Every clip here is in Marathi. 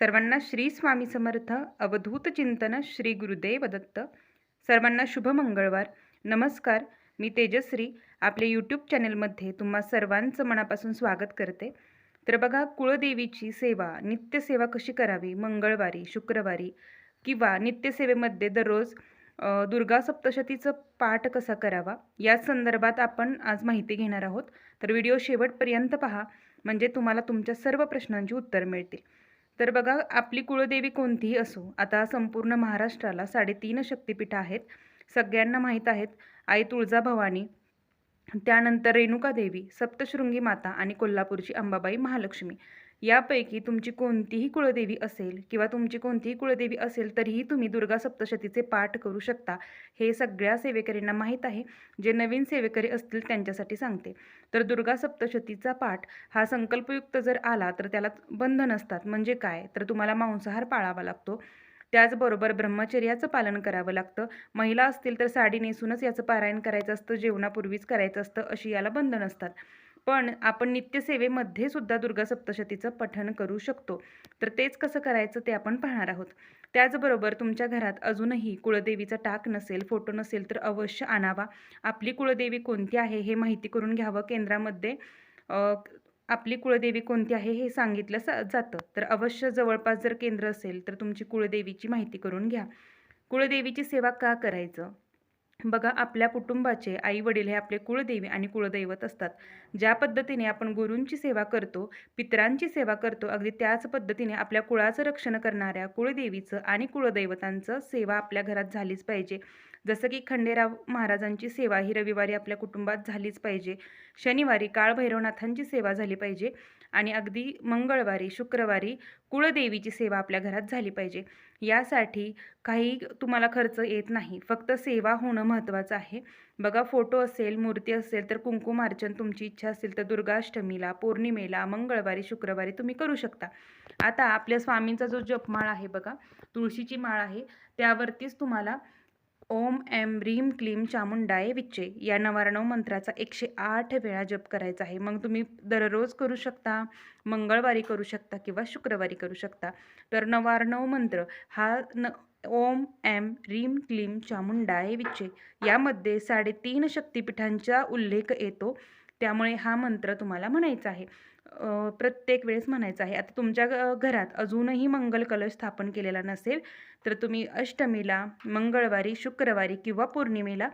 सर्वांना श्री स्वामी समर्थ अवधूत चिंतन श्री गुरुदेव दत्त सर्वांना शुभ मंगळवार. नमस्कार मी तेजश्री. आपल्या यूट्यूब चॅनलमध्ये तुम्हा सर्वांचं मनापासून स्वागत करते. तर बघा कुळदेवीची सेवा नित्यसेवा कशी करावी? मंगळवारी शुक्रवारी किंवा नित्यसेवेमध्ये दररोज दुर्गा सप्तशतीचं पाठ कसा करावा? या संदर्भात आपण आज माहिती घेणार आहोत. तर व्हिडिओ शेवटपर्यंत पहा. म्हणजे तुम्हाला तुमच्या सर्व प्रश्नांची उत्तर मिळतील. तर बघा आपली कुळदेवी कोणतीही असो आता संपूर्ण महाराष्ट्राला साडेतीन शक्तिपीठं आहेत. सगळ्यांना माहीत आहेत आई तुळजाभवानी त्यानंतर रेणुका देवी सप्तशृंगी माता आणि कोल्हापूरची अंबाबाई महालक्ष्मी. यापैकी तुमची कोणतीही कुळदेवी असेल किंवा तुमची कोणतीही कुळदेवी असेल तरीही तुम्ही दुर्गा सप्तशतीचे पाठ करू शकता. हे सगळ्या सेवेकरींना माहीत आहे. जे नवीन सेवेकरी असतील त्यांच्यासाठी सांगते. तर दुर्गा सप्तशतीचा पाठ हा संकल्पयुक्त जर आला तर त्याला बंधन असतात. म्हणजे काय? तर तुम्हाला मांसाहार पाळावा लागतो. त्याचबरोबर ब्रह्मचर्याचं पालन करावं लागतं. महिला असतील तर साडी नेसूनच याचं पारायण करायचं असतं जेवणापूर्वीच करायचं असतं अशी याला बंधन असतात. पण आपण नित्यसेवेमध्ये सुद्धा दुर्गा सप्तशतीचं पठण करू शकतो. तर तेच कसं करायचं ते आपण पाहणार आहोत. त्याचबरोबर तुमच्या घरात अजूनही कुळदेवीचा टाक नसेल फोटो नसेल तर अवश्य आणावा. आपली कुळदेवी कोणती आहे हे माहिती करून घ्यावं. केंद्रामध्ये आपली कुळदेवी कोणती आहे हे सांगितलं सा जातं. तर अवश्य जवळपास जर केंद्र असेल तर तुमची कुळदेवीची माहिती करून घ्या. कुळदेवीची सेवा का करायचं? बघा आपल्या कुटुंबाचे आई वडील हे आपले कुळदेवी आणि कुळदैवत असतात. ज्या पद्धतीने आपण गुरूंची सेवा करतो पितरांची सेवा करतो अगदी त्याच पद्धतीने आपल्या कुळाचं रक्षण करणाऱ्या कुळदेवीचं आणि कुळदैवतांचं सेवा आपल्या घरात झालीच पाहिजे. जसं की खंडेराव महाराजांची सेवा ही रविवारी आपल्या कुटुंबात झालीच पाहिजे. शनिवारी काळभैरवनाथांची सेवा झाली पाहिजे आणि अगदी मंगळवारी शुक्रवारी कुळदेवीची सेवा आपल्या घरात झाली पाहिजे. यासाठी काही तुम्हाला खर्च येत नाही. फक्त सेवा होणं महत्त्वाचं आहे. बघा फोटो असेल मूर्ती असेल तर कुंकुमार्चन तुमची इच्छा असेल तर दुर्गाष्टमीला पौर्णिमेला मंगळवारी शुक्रवारी तुम्ही करू शकता. आता आपल्या स्वामींचा जो जपमाळ आहे बघा तुळशीची माळ आहे त्यावरतीच तुम्हाला ओम एम रीम क्लीम चामुंडाय विच्चे या नवारणव मंत्राचा एकशे आठ वेळा जप करायचा आहे. मग तुम्ही दररोज करू शकता मंगळवारी करू शकता किंवा शुक्रवारी करू शकता. तर नवारणव मंत्र हा न ओम एम रीम क्लीम चामुंडाय विच्चे. यामध्ये साडेतीन शक्तिपीठांचा उल्लेख येतो. त्यामुळे हा मंत्र तुम्हाला म्हणायचा आहे. प्रत्येक वेळेस म्हणायचं आहे. आता तुमच्या घरात अजूनही मंगल कलश स्थापन केलेला नसेल तर तुम्ही अष्टमीला मंगळवारी शुक्रवारी किंवा पौर्णिमेला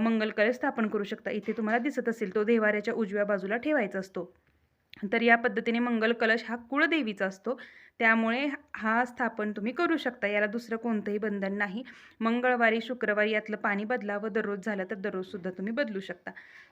मंगल कलश स्थापन करू शकता. इथे तुम्हाला दिसत असेल तो देवाऱ्याच्या उजव्या बाजूला ठेवायचा असतो. तर या पद्धतीने मंगल कलश हा कुळदेवीचा असतो. त्यामुळे हा स्थापन तुम्ही करू शकता. याला दुसरं कोणतंही बंधन नाही. मंगळवारी शुक्रवारी यातलं पाणी बदलावं. दररोज झालं तर दररोजसुद्धा तुम्ही बदलू शकता.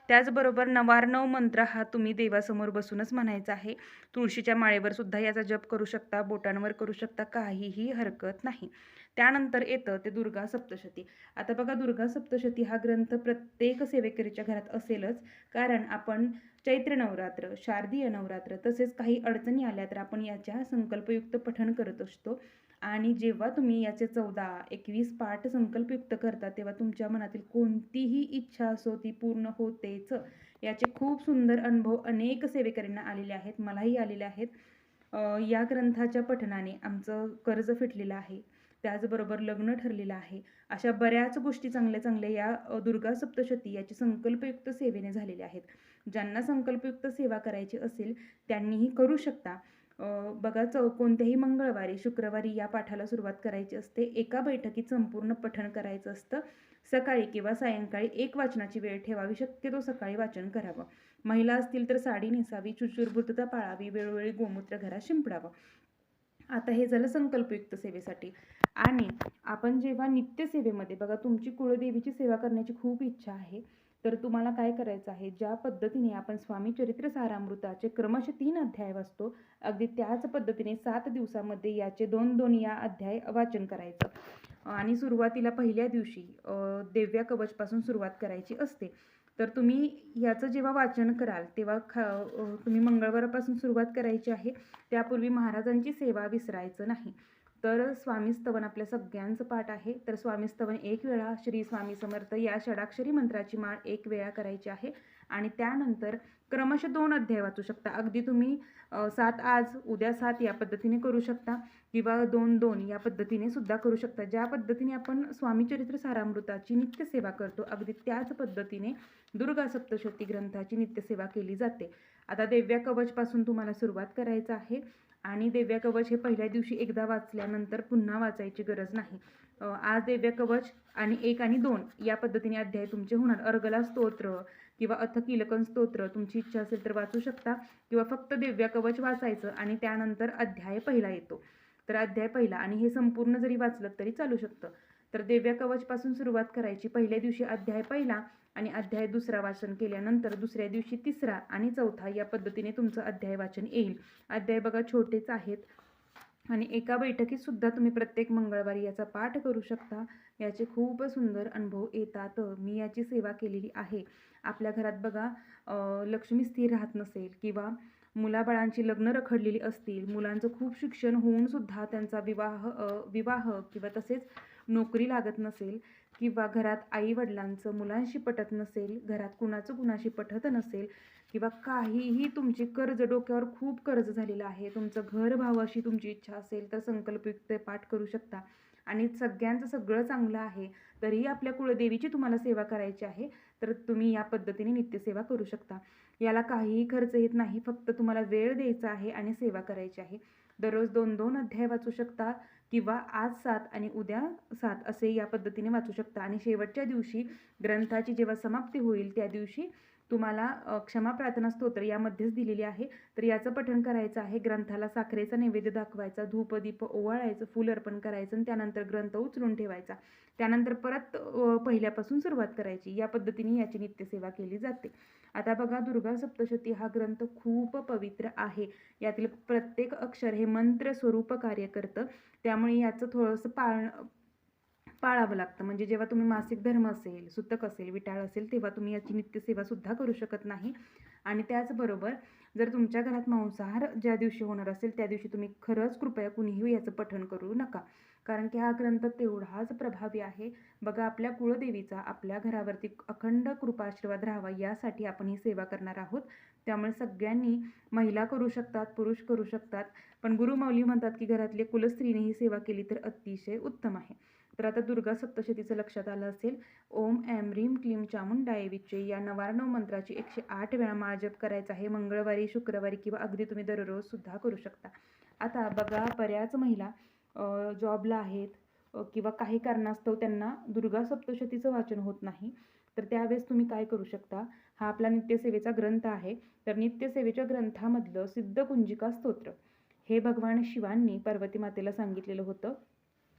त्याचबरोबर नवार्णव मंत्र हा तुम्ही देवासमोर बसूनच म्हणायचा आहे. तुळशीच्या माळेवर सुद्धा याचा जप करू शकता. बोटांवर करू शकता. काहीही हरकत नाही. त्यानंतर येतं ते दुर्गा सप्तशती. आता बघा दुर्गा सप्तशती हा ग्रंथ प्रत्येक सेवेकरीच्या घरात असेलच. कारण आपण चैत्र नवरात्र शारदीय नवरात्र तसेच काही अडचणी आल्या तर आपण याच्या संकल्पयुक्त पठण करत असतो. आणि जेव्हा तुम्ही याचे चौदा एकवीस पाठ संकल्पयुक्त करता तेव्हा तुमच्या मनातील कोणतीही इच्छा असो ती पूर्ण होतेच. याचे खूप सुंदर अनुभव अनेक सेवेकरींना आलेले आहेत मलाही आलेले आहेत. या ग्रंथाच्या पठणाने आमचं कर्ज फिटलेलं आहे. त्याचबरोबर लग्न ठरलेलं आहे. अशा बऱ्याच गोष्टी चांगल्या चांगल्या या दुर्गा सप्तशती याची संकल्पयुक्त सेवेने झालेल्या आहेत. ज्यांना संकल्पयुक्त सेवा करायची असेल त्यांनीही करू शकता. बघा चौ कोणत्याही मंगळवारी शुक्रवारी या पाठाला सुरुवात करायची असते. एका बैठकीत संपूर्ण पठण करायचं असतं. सकाळी किंवा सायंकाळी एक वाचनाची वेळ ठेवावी. शक्यतो सकाळी वाचन करावं. महिला असतील तर साडी नेसावी चुचुरभूतता पाळावी वेळोवेळी गोमूत्र घरात शिंपडावं. आता हे झालं संकल्पयुक्त सेवेसाठी. आणि आपण जेव्हा नित्यसेवेमध्ये बघा तुमची कुळदेवीची सेवा करण्याची खूप इच्छा आहे तर तुम्हाला काय करायचं आहे? ज्या पद्धतीने आपण स्वामी चरित्र सारामृताचे क्रमशः तीन अध्याय वाचतो अगदी त्याच पद्धतीने सात दिवसामध्ये याचे दोन दोन या अध्याय वाचन करायचं. आणि सुरुवातीला पहिल्या दिवशी देव्या कवचपासून सुरुवात करायची असते. तर तुम्ही याचं जेव्हा वाचन कराल तेव्हा ख तुम्ही मंगळवारापासून सुरुवात करायची आहे. त्यापूर्वी महाराजांची सेवा विसरायचं नाही. तर स्वामी स्तवन आपल्या सगळ्यांचं पाठ आहे. तर स्वामी स्तवन एक वेळा श्री स्वामी समर्थ या षडाक्षरी मंत्राची माळ एक वेळा करायची आहे. आणि त्यानंतर क्रमशः दोन अध्याय वाचू शकता. अगदी तुम्ही सात आज उद्या सात या पद्धतीने करू शकता किंवा दोन दोन या पद्धतीने सुद्धा करू शकता. ज्या पद्धतीने आपण स्वामी चरित्र सारामृताची नित्यसेवा करतो अगदी त्याच पद्धतीने दुर्गा सप्तशती ग्रंथाची नित्यसेवा केली जाते. आता दिव्या कवचपासून तुम्हाला सुरुवात करायचं आहे. आणि देव्या कवच हे पहिल्या दिवशी एकदा वाचल्यानंतर पुन्हा वाचायची गरज नाही. आज देव्या कवच आणि एक आणि दोन या पद्धतीने अध्याय तुमचे होणार. अर्गला स्तोत्र किंवा अथ किलकन स्तोत्र तुमची इच्छा असेल तर वाचू शकता किंवा फक्त देव्या कवच वाचायचं आणि त्यानंतर अध्याय पहिला येतो. तर अध्याय पहिला आणि हे संपूर्ण जरी वाचलं तरी चालू शकतं. तर देव्या कवचपासून सुरुवात करायची. पहिल्या दिवशी अध्याय पहिला आणि अध्याय दुसरा वाचन केल्यानंतर दुसऱ्या दिवशी तिसरा आणि चौथा या पद्धतीने तुमचं अध्याय वाचन येईल. अध्याय बघा छोटेच आहेत. आणि एका बैठकीत सुद्धा तुम्ही प्रत्येक मंगळवारी याचा पाठ करू शकता. याचे खूप सुंदर अनुभव येतात. मी याची सेवा केलेली आहे. आपल्या घरात बघा लक्ष्मी स्थिर राहत नसेल किंवा मुलाबाळांची लग्न रखडलेली असतील मुलांचं खूप शिक्षण होऊन सुद्धा त्यांचा विवाह विवाह किंवा तसेच नोकरी लागत नसेल किंवा घरात आई वडिलांचं मुलांशी पटत नसेल घरात कुणाचं कुणाशी पटत नसेल किंवा काहीही तुमची कर्ज डोक्यावर खूप कर्ज झालेलं आहे तुमचं घर भावाशी अशी तुमची इच्छा असेल तर संकल्पयुक्त पाठ करू शकता. आणि सगळ्यांचं सगळं चांगलं आहे तरीही आपल्या कुळदेवीची तुम्हाला सेवा करायची आहे तर तुम्ही या पद्धतीने नित्यसेवा करू शकता. याला काहीही खर्च येत नाही फक्त तुम्हाला वेळ द्यायचा आहे आणि सेवा करायची आहे. दररोज दोन दोन अध्याय वाचू शकता किंवा आज सात आणि उद्या सात असे या पद्धतीने वाचू शकता. आणि शेवटच्या दिवशी ग्रंथाची जेव्हा समाप्ती होईल त्या दिवशी तुम्हाला क्षमा प्रार्थना स्तोत्र यामध्येच दिलेली आहे. तर याचं पठण करायचं आहे ग्रंथाला साखरेचा नैवेद्य दाखवायचा धूपदीप ओवाळायचं फूल अर्पण करायचं आणि त्यानंतर ग्रंथ उचलून ठेवायचा. त्यानंतर परत पहिल्यापासून सुरुवात करायची. या पद्धतीने याची नित्यसेवा केली जाते. आता बघा दुर्गा सप्तशती हा ग्रंथ खूप पवित्र आहे. यातील प्रत्येक अक्षर हे मंत्र स्वरूप कार्य करतं. त्यामुळे याचं थोडंसं पाळ पाळावं लागतं. म्हणजे जेव्हा तुम्ही मासिक धर्म असेल सुतक असेल विटाळ असेल तेव्हा तुम्ही याची नित्यसेवा सुद्धा करू शकत नाही. आणि त्याचबरोबर जर तुमच्या घरात मांसाहार ज्या दिवशी होणार असेल त्या दिवशी तुम्ही खरंच कृपया कुणीही याचं पठण करू नका. कारण की हा ग्रंथ तेवढाच प्रभावी आहे. बघा आपल्या कुळदेवीचा आपल्या घरावरती अखंड कृपाशीर्वाद राहावा यासाठी आपण ही सेवा करणार आहोत. त्यामुळे सगळ्यांनी महिला करू शकतात पुरुष करू शकतात. पण गुरुमाऊली म्हणतात की घरातले कुलस्त्रीने ही सेवा केली तर अतिशय उत्तम आहे. तर आता दुर्गा सप्तशतीचं लक्षात आलं असेल. ओम ऐम रीम क्लीम चामुंडाय विचे या नवारणव मंत्राची एकशे आठ वेळा माळ जप करायचा आहे. मंगळवारी शुक्रवारी किंवा अगदी तुम्ही दररोज सुद्धा करू शकता. आता बघा बऱ्याच महिला जॉबला आहेत. किंवा काही कारणास्तव त्यांना दुर्गा सप्तशतीचं वाचन होत नाही तर त्यावेळेस तुम्ही काय करू शकता? हा आपला नित्यसेवेचा ग्रंथ आहे. तर नित्यसेवेच्या ग्रंथामधलं सिद्धकुंजिका स्तोत्र. हे भगवान शिवांनी पार्वती मातेला सांगितलेलं होतं.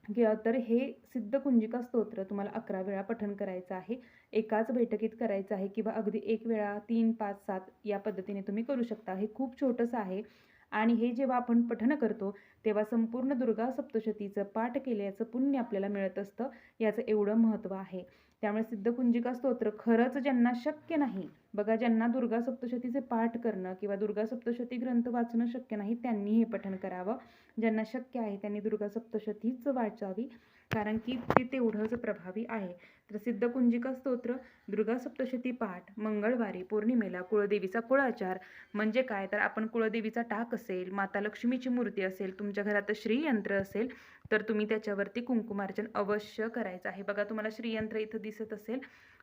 किंवा तर हे सिद्ध कुंजिका स्तोत्र तुम्हाला अकरा वेळा पठण करायचं आहे. एकाच बैठकीत करायचं आहे किंवा अगदी एक वेळा तीन पाच सात या पद्धतीने तुम्ही करू शकता. हे खूप छोटंसं आहे. आणि हे जेव्हा आपण पठण करतो तेव्हा संपूर्ण दुर्गा सप्तशतीचं पाठ केल्याचं पुण्य आपल्याला मिळत असतं. याचं एवढं महत्त्व आहे. त्यामुळे सिद्धकुंजिका स्तोत्र खरंच ज्यांना शक्य नाही बघा ज्यांना दुर्गा सप्तशतीचे पाठ करणं किंवा दुर्गा सप्तशती ग्रंथ वाचणं शक्य नाही त्यांनी हे पठण करावं. ज्यांना शक्य आहे त्यांनी दुर्गा सप्तशतीच वाचावी कारण की ते तेवढंच प्रभावी आहे. तर सिद्धकुंजिका स्तोत्र दुर्गा सप्तशती पाठ मंगळवारी पौर्णिमेला कुळदेवीचा कुळाचार. म्हणजे काय? तर आपण कुळदेवीचा टाक असेल माता लक्ष्मीची मूर्ती असेल तुमच्या घरात श्रीयंत्र असेल तर तुम्ही त्याच्यावरती कुंकुमार्चन अवश्य करायचं आहे. बघा तुम्हाला श्रीयंत्र इथं दिसत असेल.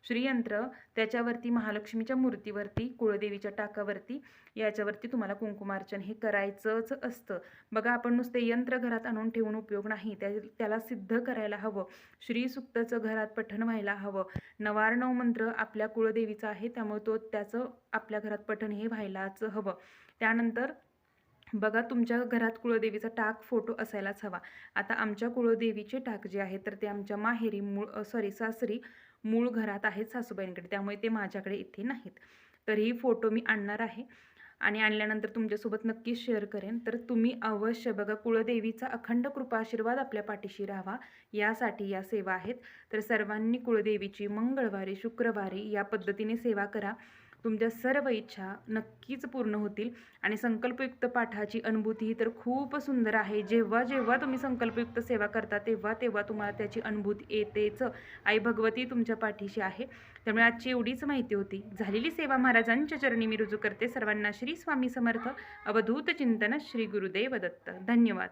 श्रीयंत्र त्याच्यावरती महालक्ष्मीच्या मूर्तीवरती कुळदेवीच्या टाकावरती याच्यावरती तुम्हाला कुंकुमार्चन हे करायचंच असतं. बघा आपण नुसते यंत्र घरात आणून ठेवून उपयोग नाही. त्या त्याला सिद्ध करायला हवं. श्रीसुक्ताचं घरात पठण व्हायला हवं. नवारणव मंत्र आपल्या कुळदेवीचा आहे त्यामुळे तो त्याचं आपल्या घरात पठण हे व्हायलाच हवं. त्यानंतर बघा तुमच्या घरात कुळदेवीचा टाक फोटो असायलाच हवा. आता आमच्या कुळदेवीचे टाक जे आहे तर ते आमच्या माहेरी मूळ सॉरी सासरी मूळ घरात आहेत सासूबाईंकडे. त्यामुळे ते माझ्याकडे इथे नाहीत. तरीही फोटो मी आणणार आहे. आणि आणल्यानंतर तुमच्यासोबत नक्कीच शेअर करेन. तर तुम्ही अवश्य बघा कुळदेवीचा अखंड कृपा आशीर्वाद आपल्या पाठीशी राहावा. यासाठी या सेवा आहेत. तर सर्वांनी कुळदेवीची मंगळवारी शुक्रवारी या पद्धतीने सेवा करा. तुमच्या सर्व इच्छा नक्कीच पूर्ण होतील. आणि संकल्पयुक्त पाठाची अनुभूती ही तर खूप सुंदर आहे. जेव्हा जेव्हा तुम्ही संकल्पयुक्त सेवा करता तेव्हा तेव्हा तुम्हाला त्याची अनुभूती येतेच. आई भगवती तुमच्या पाठीशी आहे. त्यामुळे आजची एवढीच माहिती होती. झालेली सेवा महाराजांच्या चरणी मी रुजू करते. सर्वांना श्री स्वामी समर्थ. अवधूत चिंतन श्री गुरुदेव दत्त. धन्यवाद.